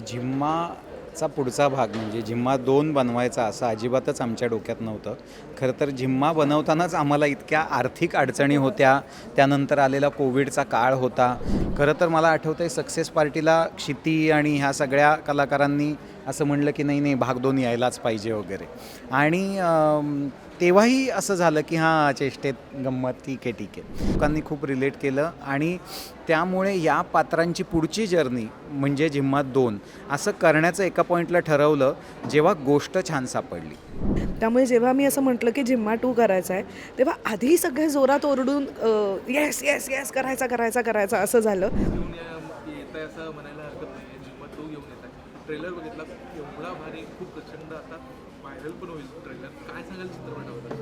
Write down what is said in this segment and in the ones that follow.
झिम्माचा पुढचा भाग म्हणजे झिम्मा दोन बनवायचा असं अजिबातच आमच्या डोक्यात नव्हतं. खरं तर झिम्मा बनवतानाच आम्हाला इतक्या आर्थिक अडचणी होत्या. त्यानंतर आलेला कोविडचा काळ होता. खरं तर मला आठवतं आहे सक्सेस पार्टीला क्षिती आणि ह्या सगळ्या कलाकारांनी असं म्हणलं की नाही नाही भाग दोन यायलाच पाहिजे वगैरे. आणि तेव्हाही असं झालं की हां चेष्टेत गंमत ठीक आहे ठीक आहे. लोकांनी खूप रिलेट केलं आणि त्यामुळे या पात्रांची पुढची जर्नी म्हणजे जिम्मात दोन असं करण्याचं एका पॉईंटला ठरवलं जेव्हा गोष्ट छान सापडली. त्यामुळे जेव्हा मी असं म्हटलं की जिम्मा टू करायचा आहे तेव्हा आधी सगळे जोरात ओरडून येस येस येस करायचा करायचा करायचा असं झालं घेऊन येत आहे असं म्हणायला हरकत नाही आहे जिम्मा टू घेऊन येत आहे ट्रेलर बघितला एवढा भारी खूप प्रचंड आता व्हायरल पण होईल ट्रेलर काय सांगाल चित्रपटाबद्दल?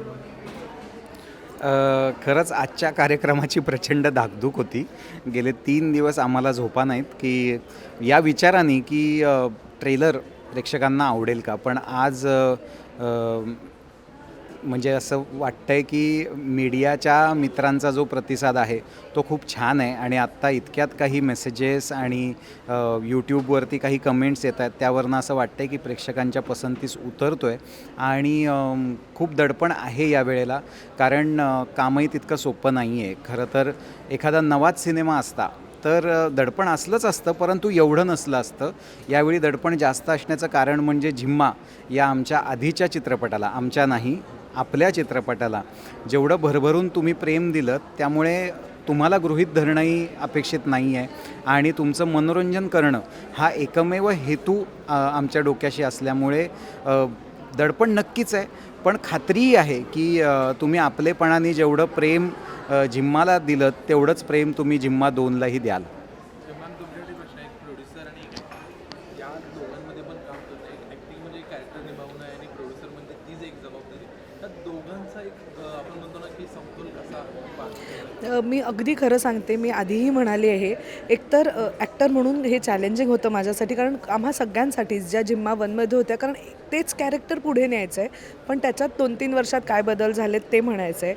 खरंच आजच्या कार्यक्रमाची प्रचंड धाकधूक होती. गेले तीन दिवस आम्हाला झोपा नाहीत की या विचाराने की ट्रेलर प्रेक्षकांना आवडेल का? पण आज म्हणजे असं वाटतंय की मीडियाच्या मित्रांचा जो प्रतिसाद आहे तो खूप छान आहे. आणि आत्ता इतक्यात काही मेसेजेस आणि यूट्यूबवरती काही कमेंट्स येत आहेत त्यावरनं असं वाटतंय की प्रेक्षकांच्या पसंतीस उतरतो आहे आणि खूप दडपण आहे या वेळेला कारण कामही तितकं सोपं नाही आहे खरं तर एखादा नवाच सिनेमा असता तर दडपण असलंच असतं परंतु एवढं नसलं असतं. यावेळी दडपण जास्त असण्याचं कारण म्हणजे झिम्मा या आमच्या आधीच्या चित्रपटाला आमच्या नाही आपल्या चित्रपटाला. जेवढं भरभरून तुम्ही प्रेम दिलं त्यामुळे तुम्हाला गृहित धरणंही अपेक्षित नाही आहे आणि तुमचं मनोरंजन करणं हा एकमेव हेतू आमच्या डोक्याशी असल्यामुळे दडपण नक्कीच आहे. पण खात्रीही आहे की तुम्ही आपलेपणाने जेवढं प्रेम जिम्माला झिम्माला दिलं तेवढंच प्रेम तुम्ही झिम्मा दोनलाही द्याल जेव्हा तुमच्यासाठी प्रश्न आहे प्रोड्युसर आणि या दोघांमध्ये पण काम करतं एक ॲक्टिंग म्हणजे कॅरेक्टर निभावणं आहे आणि प्रोड्युसर म्हणजे तीच एक जबाबदारी त्या दोघांचा मी अगदी खरं सांगते मी आधीही म्हणाली आहे एकतर ॲक्टर म्हणून हे चॅलेंजिंग होतं माझ्यासाठी कारण आम्हा सगळ्यांसाठीच ज्या जिम्मा वनमध्ये होत्या कारण तेच कॅरेक्टर पुढे न्यायचं आहे पण त्याच्यात दोन तीन वर्षात काय बदल झालेत ते म्हणायचं आहे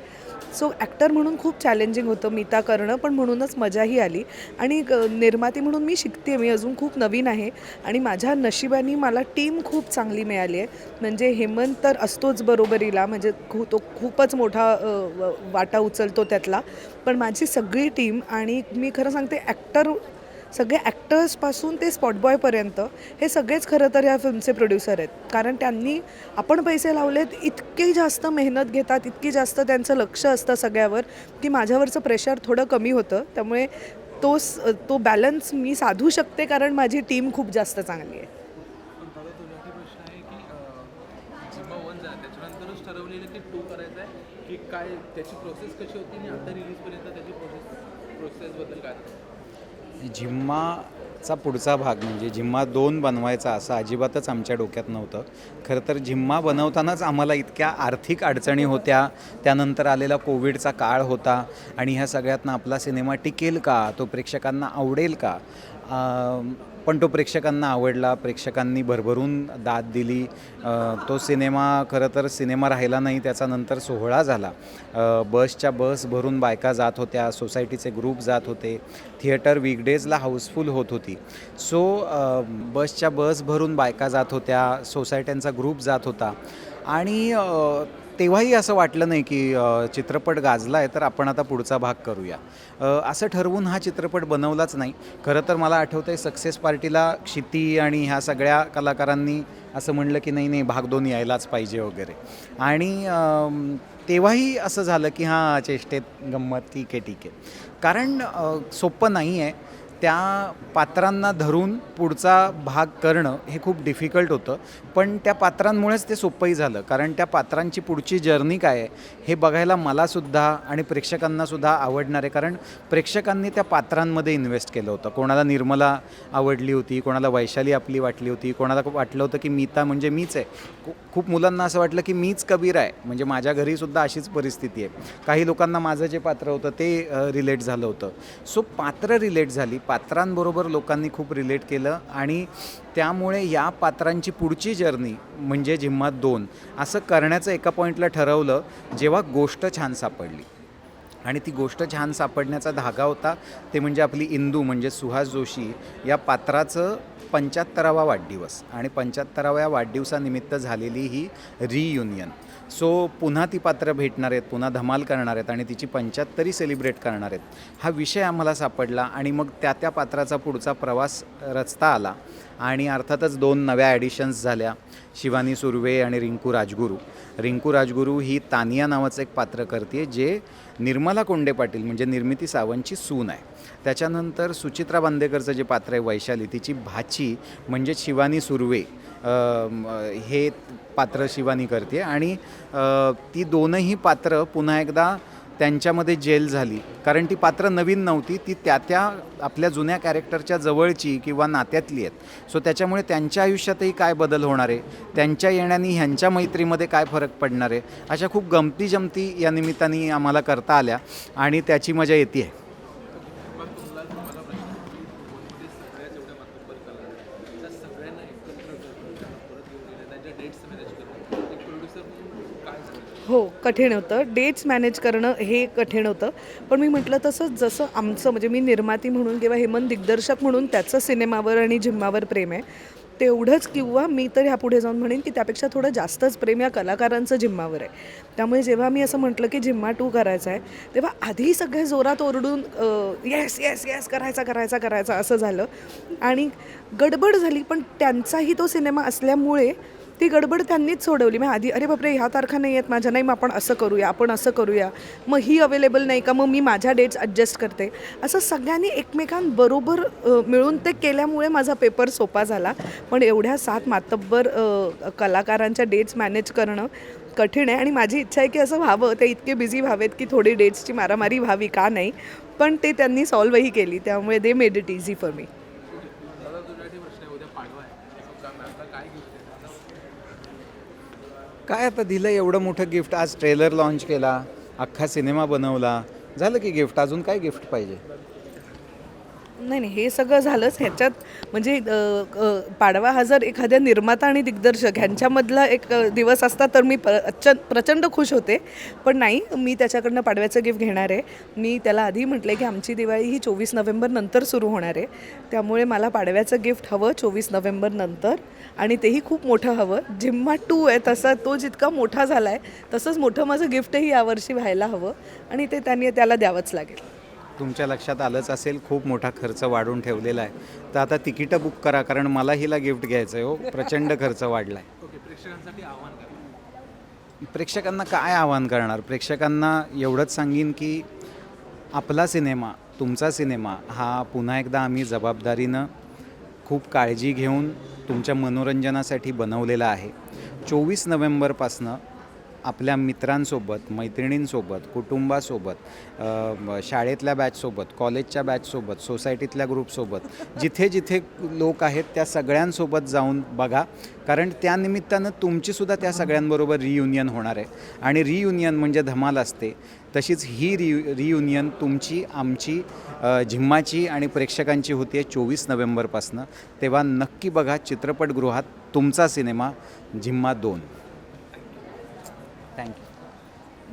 सो ॲक्टर म्हणून खूप चॅलेंजिंग होतं मीता करणं पण म्हणूनच मजाही आली. आणि निर्माती म्हणून मी शिकते मी अजून खूप नवीन आहे. आणि माझ्या नशिबाने मला टीम खूप चांगली मिळाली आहे. म्हणजे हेमंत तर असतोच बरोबरीला म्हणजे तो खूपच मोठा व- वाटा उचलतो त्यातला. पण माझी सगळी टीम आणि मी खरं सांगते ॲक्टर सगळे ॲक्टर्सपासून ते स्पॉटबॉयपर्यंत हे सगळेच खरं तर या फिल्मचे प्रोड्युसर आहेत. कारण त्यांनी आपण पैसे लावलेत इतकी जास्त मेहनत घेतात इतकी जास्त त्यांचं लक्ष असतं सगळ्यावर की माझ्यावरचं प्रेशर थोडं कमी होतं. त्यामुळे तो स- तो बॅलन्स मी साधू शकते कारण माझी टीम खूप जास्त चांगली आहे पण दादा तुझ्यासाठी प्रश्न आहे की अं, जिम्मा वन झाला त्याच्यानंतरच ठरवलेलं की टू करायचं आहे की काय त्याची प्रोसेस कशी होती आणि आता रिलीजपर्यंत त्याची प्रोसेस प्रोसेसबद्दल काय? झिम्माचा पुढचा भाग म्हणजे झिम्मा दोन बनवायचा असं अजिबातच आमच्या डोक्यात नव्हतं. खरं तर झिम्मा बनवतानाच आम्हाला इतक्या आर्थिक अडचणी होत्या. त्यानंतर आलेला कोविडचा काळ होता आणि ह्या सगळ्यातनं आपला सिनेमा टिकेल का? तो प्रेक्षकांना आवडेल का? पण तो प्रेक्षकांना आवडला. प्रेक्षकांनी भरभरून दाद दिली. तो सिनेमा खरं तर सिनेमा राहिला नाही त्याचा नंतर सोहळा झाला. बसच्या बस भरून बायका जात होत्या सोसायटीचे ग्रुप जात होते थिएटर वीकडेजला हाऊसफुल होत होती. सो बसच्या बस भरून बायका जात होत्या सोसायट्यांचा ग्रुप जात होता. आणि तेव्हाही असं वाटलं नाही की चित्रपट गाजला आहे तर आपण आता पुढचा भाग करूया. असं ठरवून हा चित्रपट बनवलाच नाही. खरं तर मला आठवतं आहे सक्सेस पार्टीला क्षिती आणि ह्या सगळ्या कलाकारांनी असं म्हणलं की नाही नाही भाग दोन यायलाच पाहिजे वगैरे. आणि तेव्हाही असं झालं की हां चेष्टेत गंमत ठीक आहे ठीक आहे कारण सोपं नाही आहे त्या पात्रांना धरून पुढचा भाग करणं हे खूप डिफिकल्ट होतं. पण त्या पात्रांमुळेच ते सोपंही झालं. कारण त्या पात्रांची पुढची जर्नी काय आहे हे बघायला मलासुद्धा आणि प्रेक्षकांनासुद्धा आवडणार आहे. कारण प्रेक्षकांनी त्या पात्रांमध्ये इन्व्हेस्ट केलं होतं. कोणाला निर्मला आवडली होती कोणाला वैशाली आपली वाटली होती कोणाला वाटलं होतं की मीता म्हणजे मीच आहे. खूप मुलांना असं वाटलं की मीच कबीर आहे. म्हणजे माझ्या घरीसुद्धा अशीच परिस्थिती आहे. काही लोकांना माझं जे पात्र होतं ते रिलेट झालं होतं. सो पात्र रिलेट झाली. पात्रांबरोबर लोकांनी खूप रिलेट केलं आणि त्यामुळे या पात्रांची पुढची जर्नी म्हणजे झिम्मात दोन असं करण्याचं एका पॉईंटला ठरवलं जेव्हा गोष्ट छान सापडली. आणि ती गोष्ट छान सापडण्याचा धागा होता ते म्हणजे आपली इंदू म्हणजे सुहास जोशी या पात्राचं पंच्याहत्तरावा वाढदिवस. आणि पंच्याहत्तराव्या वाढदिवसानिमित्त झालेली ही रियुनियन सो पुन्हा ती पात्र भेटणार आहेत पुन्हा धमाल करणार आहेत आणि तिची पंच्याहत्तरी सेलिब्रेट करणार आहेत. हा विषय आम्हाला सापडला आणि मग त्या त्या पात्राचा पुढचा प्रवास रचता आला. आणि अर्थातच दोन नव्या ॲडिशन्स झाल्या शिवानी सुर्वे आणि रिंकू राजगुरू. रिंकू राजगुरू ही तानिया नावाचं एक पात्र करते जे निर्मला कोंडे पाटील म्हणजे निर्मिती सावंतची सून आहे. त्याच्यानंतर सुचित्रा बांदेकरचं जे पात्र आहे वैशाली तिची भाची म्हणजे शिवानी सुर्वे हे पात्र शिवानी करते आणि ती दोनही पात्र पुन्हा एकदा त्यांच्यामध्ये जेल झाली. कारण ती पात्र नवीन नव्हती ती त्या त्या आपल्या जुन्या कॅरेक्टरच्या जवळची किंवा नात्यातली आहेत. सो त्याच्यामुळे त्यांच्या आयुष्यातही काय बदल होणार आहे? त्यांच्या येण्याने ह्यांच्या मैत्रीमध्ये काय फरक पडणार आहे? अशा खूप गमती जमती या निमित्ताने आम्हाला करता आल्या आणि त्याची मजा येते आहे मग तुम्हाला तुम्हाला प्रश्न की मध्ये सगळ्या जेवढ्या मातब्बर कला आहेत त्या सगळ्यांना एकत्र करणं त्यांना परत घेऊन येणं त्यांच्या डेट्स मॅनेज करणं एक प्रोड्युसर म्हणून काय सांगतो हो कठीण होतं. डेट्स मॅनेज करणं हे कठीण होतं. पण मी म्हटलं तसं जसं आमचं म्हणजे मी निर्माती म्हणून किंवा हेमंत दिग्दर्शक म्हणून त्याचं सिनेमावर आणि जिम्मावर प्रेम आहे. तेवढंच किंवा मी तर ह्यापुढे जाऊन म्हणेन की त्यापेक्षा थोडं जास्तच प्रेम या कलाकारांचं जिम्मावर आहे. त्यामुळे जेव्हा मी असं म्हटलं की जिम्मा टू करायचा आहे तेव्हा आधी सगळे जोरात ओरडून येस येस येस करायचा करायचा करायचा असं झालं. आणि गडबड झाली पण त्यांचाही तो सिनेमा असल्यामुळे ती गडबड त्यांनीच सोडवली. मग आधी अरे बापरे ह्या तारखा नाही आहेत माझ्या. नाही मग आपण असं करूया आपण असं करूया. मग ही अवेलेबल नाही का? मग मी माझ्या डेट्स ॲडजस्ट करते. असं सगळ्यांनी एकमेकांबरोबर मिळून ते केल्यामुळे माझा पेपर सोपा झाला. पण एवढ्या सात मातब्बर कलाकारांच्या डेट्स मॅनेज करणं कठीण आहे. आणि माझी इच्छा आहे की असं व्हावं. ते इतके बिझी व्हावेत की थोडी डेट्सची मारामारी व्हावी का नाही. पण ते त्यांनी सॉल्वही केली. त्यामुळे they made it easy for me दादा तुझ्यासाठी प्रश्न आहे उद्या पाडवा आहे का मॅमला काय गिफ्ट आहे काय आता दिलं एवढं मोठं गिफ्ट? आज ट्रेलर लॉन्च केला अख्खा सिनेमा बनवला. झालं की गिफ्ट? अजून काय गिफ्ट पाहिजे? नाही नाही हे सगळं झालंच. ह्याच्यात म्हणजे पाडवा हा जर एखाद्या निर्माता आणि दिग्दर्शक ह्यांच्यामधला एक दिवस असता तर मी प्रच प्रचंड खुश होते. पण नाही मी त्याच्याकडनं पाडव्याचं गिफ्ट घेणार आहे. मी त्याला आधी म्हटलं की आमची दिवाळी ही चोवीस नोव्हेंबर नंतर सुरू होणार आहे. त्यामुळे मला पाडव्याचं गिफ्ट हवं चोवीस नोव्हेंबर नंतर. आणि तेही खूप मोठं हवं. जिम्मा टू आहे तसा तो जितका मोठा झाला आहे तसंच मोठं माझं गिफ्टही यावर्षी व्हायला हवं. आणि ते त्यांनी त्याला द्यावंच लागेल. तुमच्या लक्षात आलंच असेल खूप मोठा खर्च वाढून ठेवलेला आहे. तर आता तिकीटं बुक करा कारण मला हिला गिफ्ट घ्यायचं आहे हो. प्रचंड खर्च वाढला आहे प्रेक्षकांसाठी आव्हान प्रेक्षकांना काय आवाहन करणार? प्रेक्षकांना एवढंच सांगीन की आपला सिनेमा तुमचा सिनेमा हा पुन्हा एकदा आम्ही जबाबदारीनं खूप काळजी घेऊन तुमच्या मनोरंजनासाठी बनवलेला आहे. चोवीस नोव्हेंबरपासनं आपल्या मित्रांसोबत मैत्रिणींसोबत कुटुंबासोबत शाळेतल्या बॅचसोबत कॉलेजच्या बॅचसोबत सोसायटीतल्या ग्रुपसोबत जिथे जिथे लोक आहेत त्या सगळ्यांसोबत जाऊन बघा. कारण त्यानिमित्तानं तुमचीसुद्धा त्या सगळ्यांबरोबर रियुनियन होणार आहे. आणि रियुनियन म्हणजे धमाल असते. तशीच ही रि रियुनियन तुमची आमची झिम्माची आणि प्रेक्षकांची होती आहे चोवीस नोव्हेंबरपासनं. तेव्हा नक्की बघा चित्रपटगृहात तुमचा सिनेमा झिम्मा दोन. थँक्यू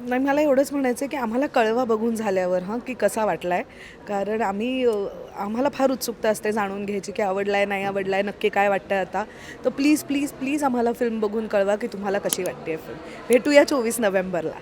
नाही मला एवढंच म्हणायचं आहे की आम्हाला कळवा बघून झाल्यावर हां की कसा वाटला आहे कारण आम्ही आम्हाला फार उत्सुकता असते जाणून घ्यायची की आवडला आहे नाही आवडला आहे नक्की काय वाटतं आहे आता. तर प्लीज प्लीज प्लीज आम्हाला फिल्म बघून कळवा की तुम्हाला कशी वाटते फिल्म भेटूया चोवीस नोव्हेंबरला.